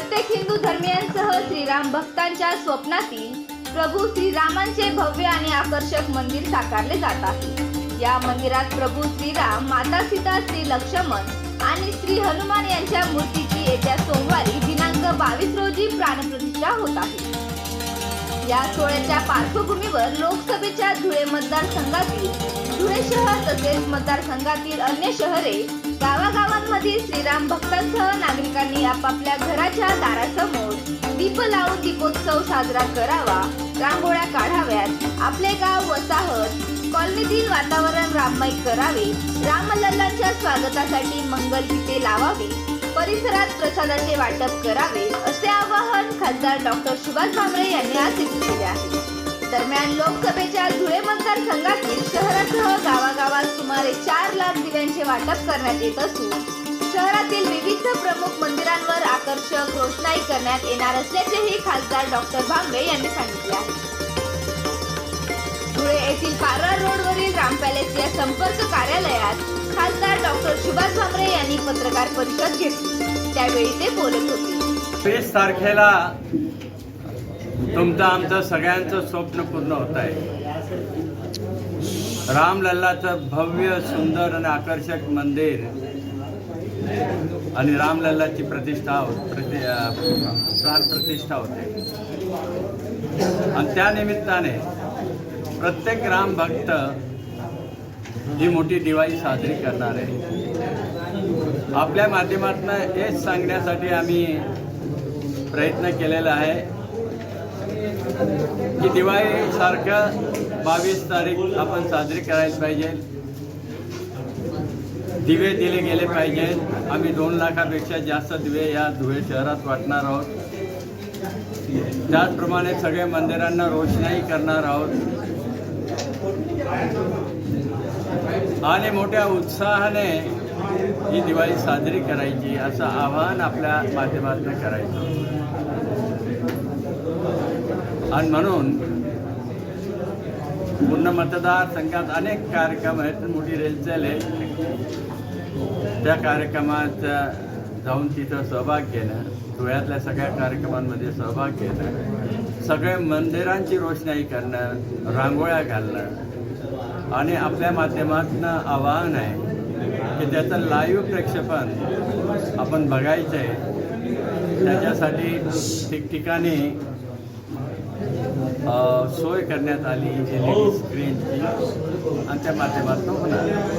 प्रत्येक हिंदू धर्मियांसह श्रीराम भक्तांच्या स्वप्नातील प्रभू श्रीरामांचे भव्य आणि आकर्षक मंदिर साकारले जात आहे. या मंदिरात प्रभू श्रीराम माता सीता श्री लक्ष्मण आणि श्री हनुमान यांच्या मूर्तीची येत्या सोमवारी दिनांक बावीस रोजी प्राणप्रतिष्ठा होत आहे. या सोहळ्याच्या पार्श्वभूमीवर लोकसभेच्या धुळे मतदारसंघातील धुळे शहर तसेच मतदारसंघातील अन्य शहरे गावागावांमधील श्रीराम भक्तांसह नागरिकांनी आपापल्या घराच्या दारासमोर दीप लावून दीपोत्सव साजरा करावा. रांगोळ्या काढाव्यात. आपले गाव वसाहत कॉलनीतील वातावरण राममय करावे. रामलल्लांच्या स्वागतासाठी मंगल गीते लावावी. परिसरात प्रसादाचे वाटप करावे असे आवाहन खासदार डॉक्टर सुभाष भामरे यांनी आज इथे केले आहे. दरम्यान लोकसभेच्या धुळे मतदारसंघातील शहरासह गावागावात सुमारे चार लाख दिव्यांचे वाटप करण्यात येत असून शहरातील विविध प्रमुख मंदिरांवर आकर्षक रोषणाई करण्यात येणार असल्याचेही खासदार डॉक्टर भांबळे यांनी सांगितले आहे. येथील पारा रोडवरील राम पॅलेस या संपर्क कार्यालयात खासदार डॉक्टर सुभाष भामरे यांनी पत्रकार परिषद घेतली. त्यावेळी ते बोलत होते. वीस तारखेला तुमचं आमचं सगळ्यांचं स्वप्न पूर्ण होत आहे. रामलल्लाचं भव्य सुंदर आणि आकर्षक मंदिर आणि रामलल्लाची प्रतिष्ठा प्रति प्राण प्रतिष्ठा होते. आणि त्यानिमित्ताने प्रत्येक राम भक्त ही मोठी दिवाळी साजरी करणार आहे. आपल्या माध्यमातून हेच सांगण्यासाठी आम्ही प्रयत्न केलेला आहे की दिवाळीसारखं बावीस तारीख आपण साजरी करायला पाहिजे. दिवे दिले गेले पाहिजे. आम्ही दोन लाखापेक्षा जास्त दिवे या धुळे शहरात वाटणार आहोत. त्याचप्रमाणे सगळ्या मंदिरांना रोषणाई करणार आहोत. आणि मोठ्या उत्साहाने ही दिवाळी साजरी करायची असं आवाहन आपल्या माध्यमातून करायचं. आणि म्हणून पूर्ण मतदारसंघात अनेक कार्यक्रम आहेत मोठी रेलचेल आहे. त्या कार्यक्रमात जाऊन तिथं सहभाग घेणं धुळ्यातल्या सगळ्या कार्यक्रमांमध्ये सहभाग घेणं सगळ्या मंदिरांची रोषणाई करणं रांगोळ्या घालणं आणि आपल्या माध्यमातून आवाहन आहे की त्याचं लाईव्ह प्रक्षेपण आपण बघायचं आहे त्याच्यासाठी ठिकठिकाणी सोय करण्यात आली एल ई डी स्क्रीनची आणि त्या माध्यमातून होणार आहे.